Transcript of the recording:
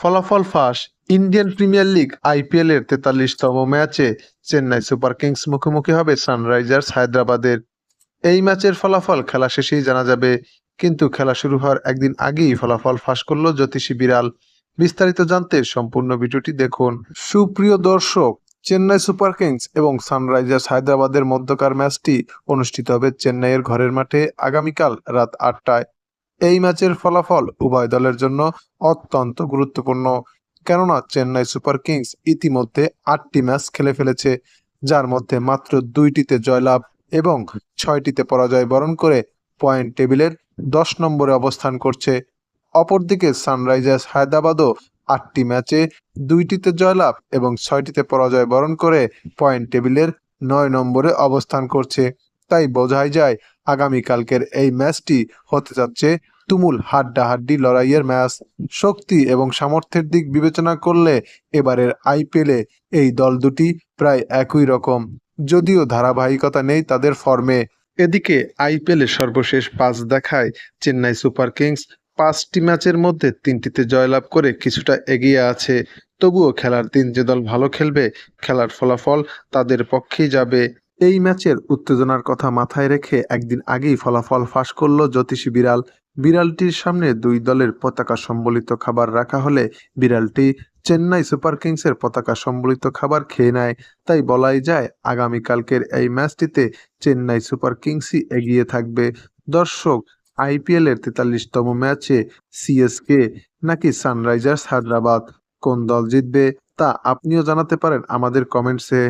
ফলাফল ফাঁস। Indian premier league IPL এর তেতাল্লিশতম ম্যাচে চেন্নাই সুপার কিংস মুখোমুখি হবে সানরাইজার্স হায়দ্রাবাদের। এই ম্যাচের ফলাফল খেলা শেষেই জানা যাবে, কিন্তু খেলা শুরু হওয়ার একদিন আগেই ফলাফল ফাঁস করল জ্যোতিষী বিড়াল। বিস্তারিত জানতে সম্পূর্ণ ভিডিওটি দেখুন। সুপ্রিয় দর্শক, চেন্নাই সুপার কিংস এবং সানরাইজার্স হায়দ্রাবাদের মধ্যকার ম্যাচটি অনুষ্ঠিত হবে চেন্নাইয়ের ঘরের মাঠে আগামীকাল রাত আটটায়। এই ম্যাচের ফলাফল উভয় দলের জন্য অত্যন্ত গুরুত্বপূর্ণ। কেননা চেন্নাই সুপার কিংস ইতিমধ্যে আটটি ম্যাচ খেলে ফেলেছে, যার মধ্যে মাত্র দুইটিতে জয়লাভ এবং ছয়টিতে পরাজয় বরণ করে পয়েন্ট টেবিলের দশ নম্বরে অবস্থান করছে। অপরদিকে সানরাইজার্স হায়দ্রাবাদও আটটি ম্যাচে দুইটিতে জয়লাভ এবং ছয়টিতে পরাজয় বরণ করে পয়েন্ট টেবিলের নয় নম্বরে অবস্থান করছে। তাই বোঝাই যায় আগামীকালকের এই ম্যাচটি হতে যাচ্ছে তুমুল হাড্ডাহাড্ডি লড়াইয়ের ম্যাচ। শক্তি এবং সামর্থ্যের দিক বিবেচনা করলে এবারের আইপিএলে এই দল দুটি প্রায় একই রকম। যদিও ধারাবাহিকতা নেই তাদের ফর্মে। এদিকে আইপিএলে সর্বশেষ পাঁচ দেখায় চেন্নাই সুপার কিংস। পাঁচটি ম্যাচের মধ্যে তিনটিতে জয়লাভ করে কিছুটা এগিয়ে আছে। তবুও খেলার দিন যে দল ভালো খেলবে, খেলার ফলাফল তাদের পক্ষেই যাবে। এই ম্যাচের উত্তেজনার কথা মাথায় রেখে একদিন আগেই ফলাফল ফাঁস করল জ্যোতিষী বিড়াল। বিড়ালটির সামনে দুই দলের পতাকা সম্বলিত খাবার রাখা হলে বিড়ালটি চেন্নাই সুপার কিংসের পতাকা সম্বলিত খাবার খেয়ে নেয়। তাই বলাই যায়, আগামীকালকের এই ম্যাচটিতে চেন্নাই সুপার কিংসই এগিয়ে থাকবে। দর্শক আইপিএল এর তেতাল্লিশতম ম্যাচে সিএসকে নাকি সানরাইজার্স হায়দ্রাবাদ কোন দল জিতবে তা আপনিও জানাতে পারেন আমাদের কমেন্টসে।